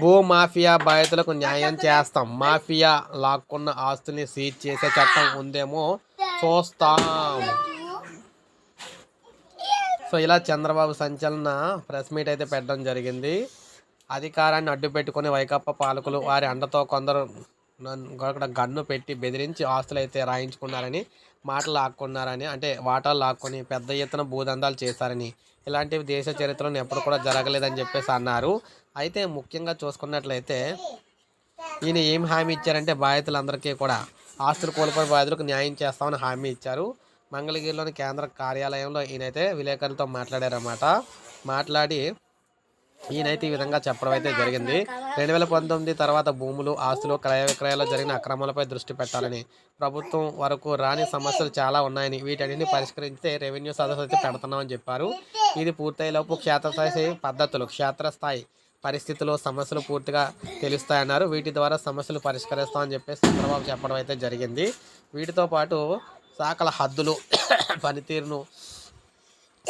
భూ మాఫియా బాధితులకు న్యాయం చేస్తాం. మాఫియా లాక్కున్న ఆస్తుల్ని సీజ్ చేసే చట్టం ఉందేమో చూస్తాం. సో ఇలా చంద్రబాబు సంచలన ప్రెస్ మీట్ అయితే పెట్టడం జరిగింది. అధికారాన్ని అడ్డు పెట్టుకుని వైకప్ప పాలకులు వారి అండతో కొందరు నన్ను అక్కడ గన్ను పెట్టి బెదిరించి ఆస్తులు అయితే రాయించుకున్నారని మాటలు లాక్కున్నారని అంటే వాటాలు లాక్కొని పెద్ద ఎత్తున భూదందాలు చేశారని ఇలాంటివి దేశ చరిత్రలో ఎప్పుడు కూడా జరగలేదని చెప్పేసి అన్నారు. అయితే ముఖ్యంగా చూసుకున్నట్లయితే ఈయన ఏం హామీ ఇచ్చారంటే బాధితులందరికీ కూడా ఆస్తులు కోల్పోయిన బాధితులకు న్యాయం చేస్తామని హామీ ఇచ్చారు. మంగళగిరిలోని కేంద్ర కార్యాలయంలో ఈయనైతే విలేకరులతో మాట్లాడారన్నమాట. మాట్లాడి ఈయనైతే ఈ విధంగా చెప్పడం అయితే జరిగింది. రెండు వేల పంతొమ్మిది తర్వాత భూములు ఆస్తులు క్రయ విక్రయాల్లో జరిగిన అక్రమాలపై దృష్టి పెట్టాలని ప్రభుత్వం వరకు రాని సమస్యలు చాలా ఉన్నాయని వీటన్నిటిని పరిష్కరిస్తే రెవెన్యూ సదస్సు అయితే పెడుతున్నామని చెప్పారు. ఇది పూర్తయ్యేలోపు క్షేత్రస్థాయి పద్ధతులు క్షేత్రస్థాయి పరిస్థితులు సమస్యలు పూర్తిగా తెలుస్తాయన్నారు. వీటి ద్వారా సమస్యలు పరిష్కరిస్తామని చెప్పేసి చంద్రబాబు చెప్పడం అయితే జరిగింది. వీటితో పాటు శాఖల హద్దులు పనితీరును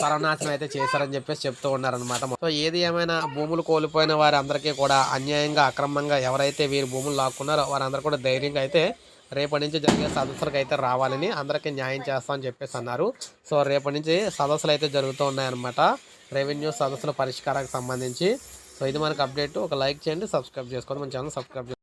సర్వనాశనం అయితే చేశారని చెప్పేసి చెప్తూ ఉన్నారనమాట సో ఏది ఏమైనా భూములు కోల్పోయిన వారందరికీ కూడా అన్యాయంగా అక్రమంగా ఎవరైతే వీరు భూములు లాక్కున్నారో వారందరూ కూడా ధైర్యంగా అయితే రేపటి నుంచి జరిగే సదస్సులకు అయితే రావాలని అందరికీ న్యాయం చేస్తామని చెప్పేసి అన్నారు. సో రేపటి నుంచి సదస్సులు అయితే జరుగుతూ ఉన్నాయన్నమాట. రెవెన్యూ సదస్సుల పరిష్కారానికి సంబంధించి. సో ఇది మనకు అప్డేట్. ఒక లైక్ చేయండి సబ్స్క్రైబ్ చేసుకోండి. మన ఛానల్ సబ్స్క్రైబ్